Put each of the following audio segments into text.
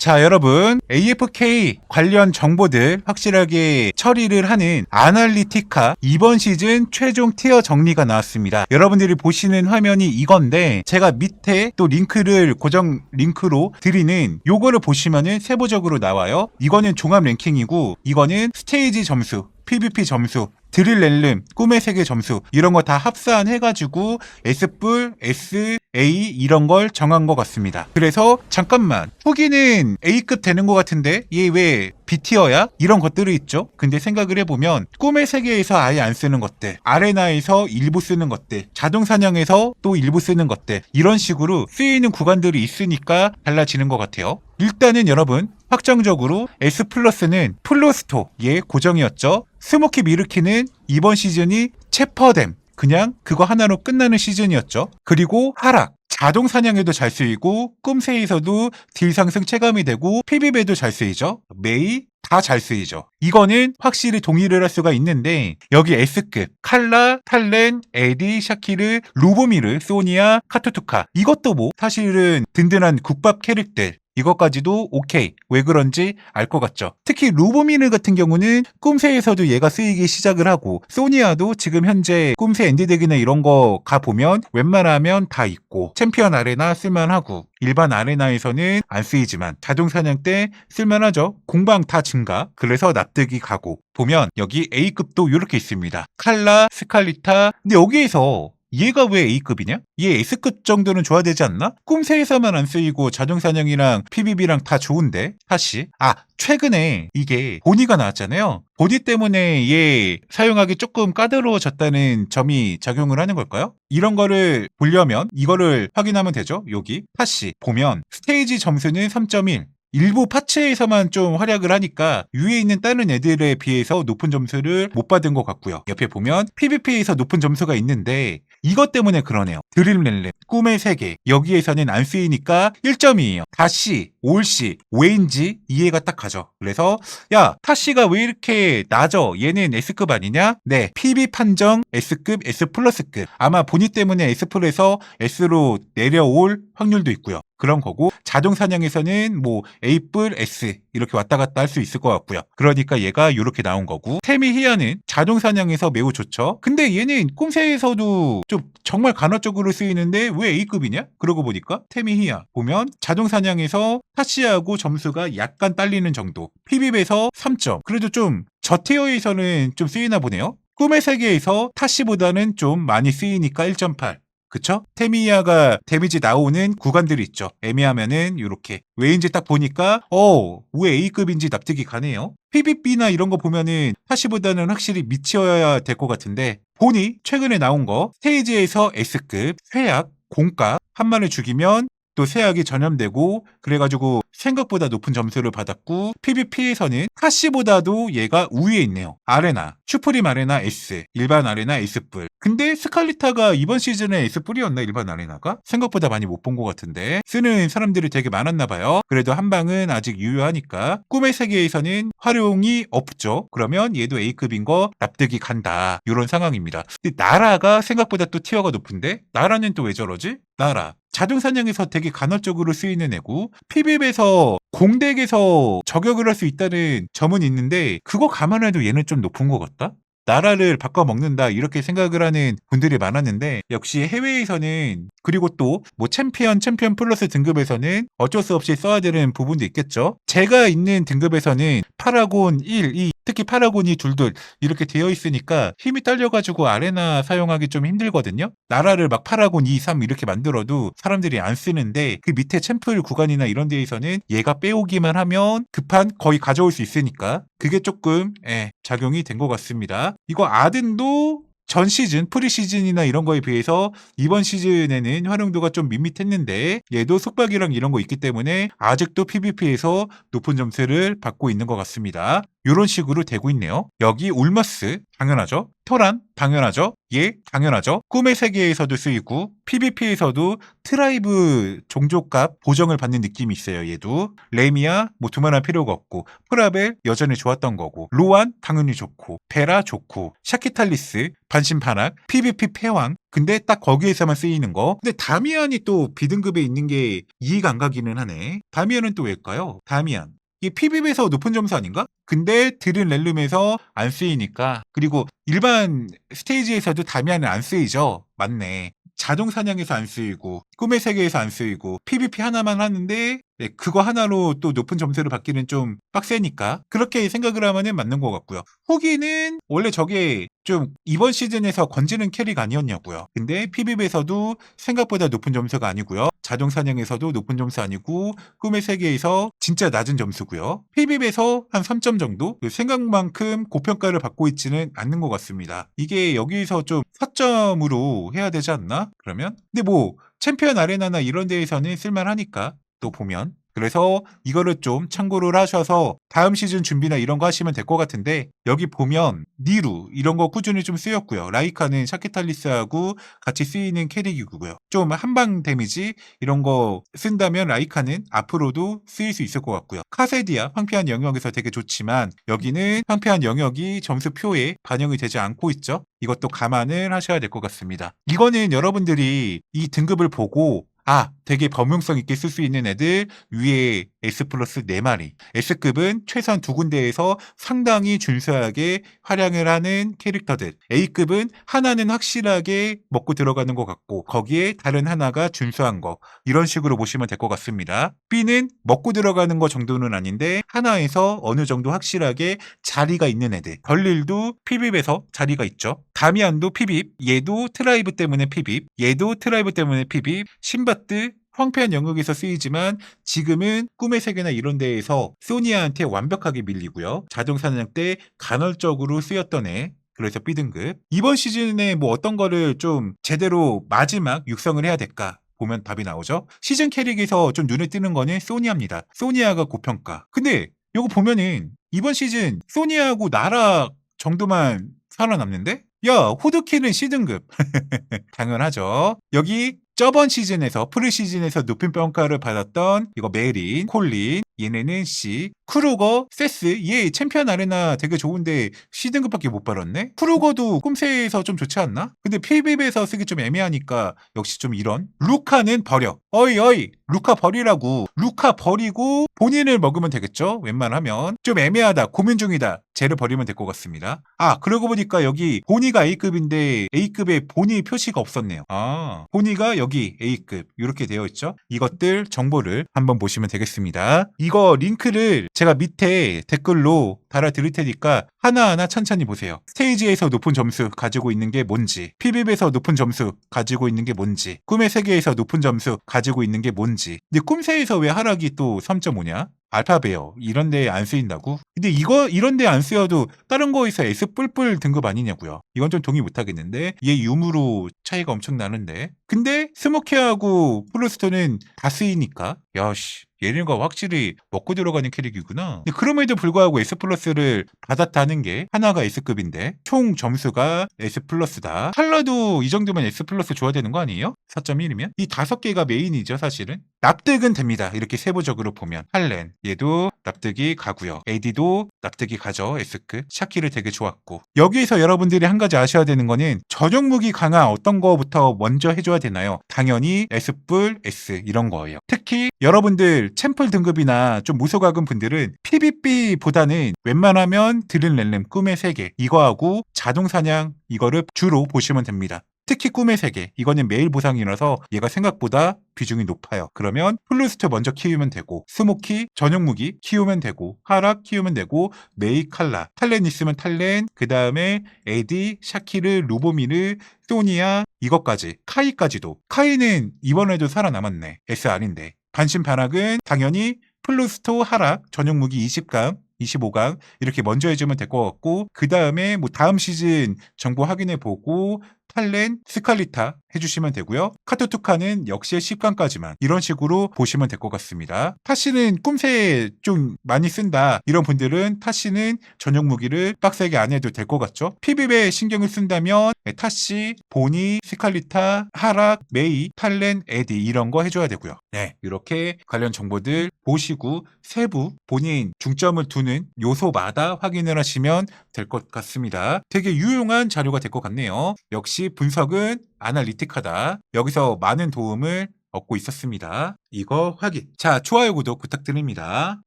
자, 여러분. AFK 관련 정보들 확실하게 처리를 하는 아날리티카 이번 시즌 최종 티어 정리가 나왔습니다. 여러분들이 보시는 화면이 이건데 제가 밑에 또 링크를 고정 링크로 드리는 요거를 보시면은 세부적으로 나와요. 이거는 종합 랭킹이고 이거는 스테이지 점수 PVP 점수, 드릴 렐름, 꿈의 세계 점수 이런 거 다 합산 해가지고 S뿔, S, A 이런 걸 정한 것 같습니다. 그래서 잠깐만 후기는 A급 되는 것 같은데 얘 왜 B티어야? 이런 것들이 있죠. 근데 생각을 해보면 꿈의 세계에서 아예 안 쓰는 것들, 아레나에서 일부 쓰는 것들, 자동 사냥에서 또 일부 쓰는 것들 이런 식으로 쓰이는 구간들이 있으니까 달라지는 것 같아요. 일단은 여러분 확정적으로 S 플러스는 플로스토의 고정이었죠. 스모키 미르키는 이번 시즌이 체퍼댐 그냥 그거 하나로 끝나는 시즌이었죠. 그리고 하락 자동 사냥에도 잘 쓰이고 꿈새에서도 딜 상승 체감이 되고 PB배도 잘 쓰이죠. 메이 다 잘 쓰이죠. 이거는 확실히 동의를 할 수가 있는데 여기 S급 칼라, 탈렌, 에디, 샤키르, 루보미르, 소니아, 카투투카 이것도 뭐 사실은 든든한 국밥 캐릭들 이것까지도 오케이. 왜 그런지 알 것 같죠. 특히 루보미르 같은 경우는 꿈새에서도 얘가 쓰이기 시작을 하고 소니아도 지금 현재 꿈새 엔디덱이나 이런 거 가보면 웬만하면 다 있고 챔피언 아레나 쓸만하고 일반 아레나에서는 안 쓰이지만 자동 사냥 때 쓸만하죠. 공방 다 증가. 그래서 납득이 가고 보면 여기 A급도 이렇게 있습니다. 칼라, 스칼리타. 근데 여기에서 얘가 왜 A급이냐? 얘 S급 정도는 줘야 되지 않나? 꿈새에서만 안 쓰이고 자동사냥이랑 PBB랑 다 좋은데? 사실. 아, 최근에 이게 보니가 나왔잖아요. 보니 때문에 얘 사용하기 조금 까다로워졌다는 점이 작용을 하는 걸까요? 이런 거를 보려면 이거를 확인하면 되죠. 여기. 다시 보면 스테이지 점수는 3.1. 일부 파츠에서만 좀 활약을 하니까 위에 있는 다른 애들에 비해서 높은 점수를 못 받은 것 같고요. 옆에 보면 PVP에서 높은 점수가 있는데 이것 때문에 그러네요. 드림렐렛, 꿈의 세계 여기에서는 안 쓰이니까 1점이에요. 다시, 올시, 왠지 이해가 딱 가죠. 그래서 야 타시가 왜 이렇게 낮아? 얘는 S급 아니냐? 네, PB 판정 S급, S 플러스급. 아마 보니 때문에 S 플에서 S로 내려올 확률도 있고요. 그런 거고 자동 사냥에서는 뭐 A뿔 S 이렇게 왔다 갔다 할 수 있을 것 같고요. 그러니까 얘가 이렇게 나온 거고 테미 히아는 자동 사냥에서 매우 좋죠. 근데 얘는 꿈새에서도 좀 정말 간헐적으로 쓰이는데 왜 A급이냐? 그러고 보니까 테미 히아 보면 자동 사냥에서 타시하고 점수가 약간 딸리는 정도. PB에서 3점. 그래도 좀 저티어에서는 좀 쓰이나 보네요. 꿈의 세계에서 타시보다는 좀 많이 쓰이니까 1.8. 그쵸? 테미야가 데미지 나오는 구간들이 있죠. 애매하면은 이렇게 왜인지 딱 보니까 어 왜 A급인지 납득이 가네요. PVP나 이런 거 보면은 타시보다는 확실히 미치어야 될 것 같은데 보니 최근에 나온 거 스테이지에서 S급 쇠약 공값 한 마를 죽이면 또 세약이 전염되고 그래가지고 생각보다 높은 점수를 받았고 PVP에서는 카시보다도 얘가 우위에 있네요. 아레나, 슈프림 아레나 S, 일반 아레나 S뿔. 근데 스칼리타가 이번 시즌에 S뿔이었나 일반 아레나가? 생각보다 많이 못 본 것 같은데 쓰는 사람들이 되게 많았나 봐요. 그래도 한 방은 아직 유효하니까 꿈의 세계에서는 활용이 없죠. 그러면 얘도 A급인 거 납득이 간다. 이런 상황입니다. 근데 나라가 생각보다 또 티어가 높은데 나라는 또 왜 저러지? 나라. 자동 사냥에서 되게 간헐적으로 쓰이는 애고 PV에서 공덱에서 저격을 할 수 있다는 점은 있는데 그거 감안해도 얘는 좀 높은 것 같다? 나라를 바꿔 먹는다 이렇게 생각을 하는 분들이 많았는데 역시 해외에서는 그리고 또 뭐 챔피언 챔피언 플러스 등급에서는 어쩔 수 없이 써야 되는 부분도 있겠죠. 제가 있는 등급에서는 파라곤 1, 2 특히 파라곤이 둘둘 이렇게 되어 있으니까 힘이 딸려가지고 아레나 사용하기 좀 힘들거든요. 나라를 막 파라곤 2, 3 이렇게 만들어도 사람들이 안 쓰는데 그 밑에 챔플 구간이나 이런 데에서는 얘가 빼오기만 하면 급한 거의 가져올 수 있으니까 그게 조금 예, 작용이 된 것 같습니다. 이거 아든도 전 시즌, 프리 시즌이나 이런 거에 비해서 이번 시즌에는 활용도가 좀 밋밋했는데 얘도 속박이랑 이런 거 있기 때문에 아직도 PVP에서 높은 점수를 받고 있는 것 같습니다. 이런 식으로 되고 있네요. 여기 울머스 당연하죠. 토란 당연하죠. 예 당연하죠. 꿈의 세계에서도 쓰이고 PVP에서도 트라이브 종족값 보정을 받는 느낌이 있어요. 얘도 레미아 뭐 두말할 필요가 없고 프라벨 여전히 좋았던 거고 로안 당연히 좋고 베라 좋고 샤키탈리스 반신반악 PVP 패왕 근데 딱 거기에서만 쓰이는 거 근데 다미안이 또 B등급에 있는 게 이해가 안 가기는 하네 다미안은 또 왜일까요? 다미안 이게 PVP에서 높은 점수 아닌가? 근데 드린 렐룸에서 안 쓰이니까. 그리고 일반 스테이지에서도 다미안은 안 쓰이죠? 맞네. 자동 사냥에서 안 쓰이고 꿈의 세계에서 안 쓰이고 PVP 하나만 하는데 네, 그거 하나로 또 높은 점수를 받기는 좀 빡세니까 그렇게 생각을 하면은 맞는 것 같고요. 후기는 원래 저게 좀 이번 시즌에서 건지는 캐릭 아니었냐고요. 근데 PVP에서도 생각보다 높은 점수가 아니고요. 자동 사냥에서도 높은 점수 아니고 꿈의 세계에서 진짜 낮은 점수고요. PVP에서 한 3점 정도 그 생각만큼 고평가를 받고 있지는 않는 것 같습니다. 이게 여기서 좀 4점으로 해야 되지 않나? 그러면 근데 뭐 챔피언 아레나나 이런 데에서는 쓸만하니까 또 보면 그래서 이거를 좀 참고를 하셔서 다음 시즌 준비나 이런 거 하시면 될 것 같은데 여기 보면 니루 이런 거 꾸준히 좀 쓰였고요. 라이카는 샤키탈리스하고 같이 쓰이는 캐릭이고요. 좀 한방 데미지 이런 거 쓴다면 라이카는 앞으로도 쓰일 수 있을 것 같고요. 카세디아 황폐한 영역에서 되게 좋지만 여기는 황폐한 영역이 점수표에 반영이 되지 않고 있죠. 이것도 감안을 하셔야 될 것 같습니다. 이거는 여러분들이 이 등급을 보고 아, 되게 범용성 있게 쓸 수 있는 애들 위에 S 플러스 4마리. S급은 최선 두 군데에서 상당히 준수하게 활약을 하는 캐릭터들. A급은 하나는 확실하게 먹고 들어가는 것 같고 거기에 다른 하나가 준수한 거. 이런 식으로 보시면 될 것 같습니다. B는 먹고 들어가는 거 정도는 아닌데 하나에서 어느 정도 확실하게 자리가 있는 애들. 벌릴도 피빕에서 자리가 있죠. 다미안도 피빕, 얘도 트라이브 때문에 피빕, 얘도 트라이브 때문에 피빕, 신바트 황폐한 영역에서 쓰이지만 지금은 꿈의 세계나 이런 데에서 소니아한테 완벽하게 밀리고요. 자동 사냥 때 간헐적으로 쓰였던 애. 그래서 B등급. 이번 시즌에 뭐 어떤 거를 좀 제대로 마지막 육성을 해야 될까? 보면 답이 나오죠. 시즌 캐릭에서 좀 눈에 띄는 거는 소니아입니다. 소니아가 고평가. 근데 요거 보면은 이번 시즌 소니아하고 나락 정도만 살아남는데? 야, 호드키는 C등급. 당연하죠. 여기 저번 시즌에서 프리 시즌에서 높은 평가를 받았던 이거 메린, 콜린, 얘네는 C, 크루거, 세스 얘 챔피언 아레나 되게 좋은데 C등급밖에 못 받았네? 크루거도 꿈새에서 좀 좋지 않나? 근데 PVP에서 쓰기 좀 애매하니까 역시 좀 이런. 루카는 버려. 어이 어이 루카 버리라고. 루카 버리고 본인을 먹으면 되겠죠? 웬만하면. 좀 애매하다. 고민 중이다. 쟤를 버리면 될 것 같습니다. 아 그러고 보니까 여기 보니가 A급인데 A급에 보니 표시가 없었네요. 아 보니가 여기 A급. 이렇게 되어 있죠? 이것들 정보를 한번 보시면 되겠습니다. 이거 링크를 제가 밑에 댓글로 달아 드릴 테니까 하나하나 천천히 보세요. 스테이지에서 높은 점수 가지고 있는 게 뭔지, PVP에서 높은 점수 가지고 있는 게 뭔지, 꿈의 세계에서 높은 점수 가지고 있는 게 뭔지. 근데 꿈새에서 왜 하락이 또 3.5냐? 알파베어 이런 데에 안 쓰인다고? 근데 이거 이런 데안 쓰여도 다른 거에서 S 뿔뿔 등급 아니냐고요. 이건 좀 동의 못 하겠는데 얘 유무로 차이가 엄청 나는데. 근데 스모키하고 플루스토는 다 쓰이니까 야씨 얘네가 확실히 먹고 들어가는 캐릭이구나. 그럼에도 불구하고 S 플러스를 받았다는 게 하나가 S급인데 총 점수가 S 플러스다. 탈라도 이 정도면 S 플러스 줘야 되는 거 아니에요? 4.1이면? 이 다섯 개가 메인이죠, 사실은. 납득은 됩니다. 이렇게 세부적으로 보면. 할렌, 얘도 납득이 가고요. AD도 납득이 가죠, S급. 샤키를 되게 좋았고. 여기에서 여러분들이 한 가지 아셔야 되는 거는 저격 무기 강화 어떤 거부터 먼저 해줘야 되나요? 당연히 S뿔, S 이런 거예요. 특히 여러분들 챔플 등급이나 좀 무소각은 분들은 PVP보다는 웬만하면 드린 렐름 꿈의 세계 이거하고 자동 사냥 이거를 주로 보시면 됩니다. 특히 꿈의 세계 이거는 매일 보상이라서 얘가 생각보다 비중이 높아요. 그러면 플루스트 먼저 키우면 되고 스모키 전용 무기 키우면 되고 하락 키우면 되고 메이 칼라 탈렌 있으면 탈렌 그 다음에 에디 샤키르 루보미르 소니아 이것까지 카이까지도 카이는 이번에도 살아남았네 S 아닌데 반신반악은 당연히 플루스토 하락 전용 무기 20강 25강 이렇게 먼저 해주면 될 것 같고 그 다음에 뭐 다음 시즌 정보 확인해 보고 탈렌, 스칼리타 해주시면 되고요. 카토투카는 역시 10강까지만 이런 식으로 보시면 될 것 같습니다. 타시는 꿈새 좀 많이 쓴다 이런 분들은 타시는 전용 무기를 빡세게 안 해도 될 것 같죠? PV에 신경을 쓴다면 네, 타시, 보니, 스칼리타, 하락, 메이, 탈렌, 에디 이런 거 해줘야 되고요. 네, 이렇게 관련 정보들 보시고 세부 본인 중점을 두는 요소마다 확인을 하시면 될 것 같습니다. 되게 유용한 자료가 될 것 같네요. 역시 분석은 아날리틱하다. 여기서 많은 도움을 얻고 있었습니다. 이거 확인. 자, 좋아요, 구독 부탁드립니다.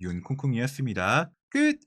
윤콩콩이었습니다. 끝!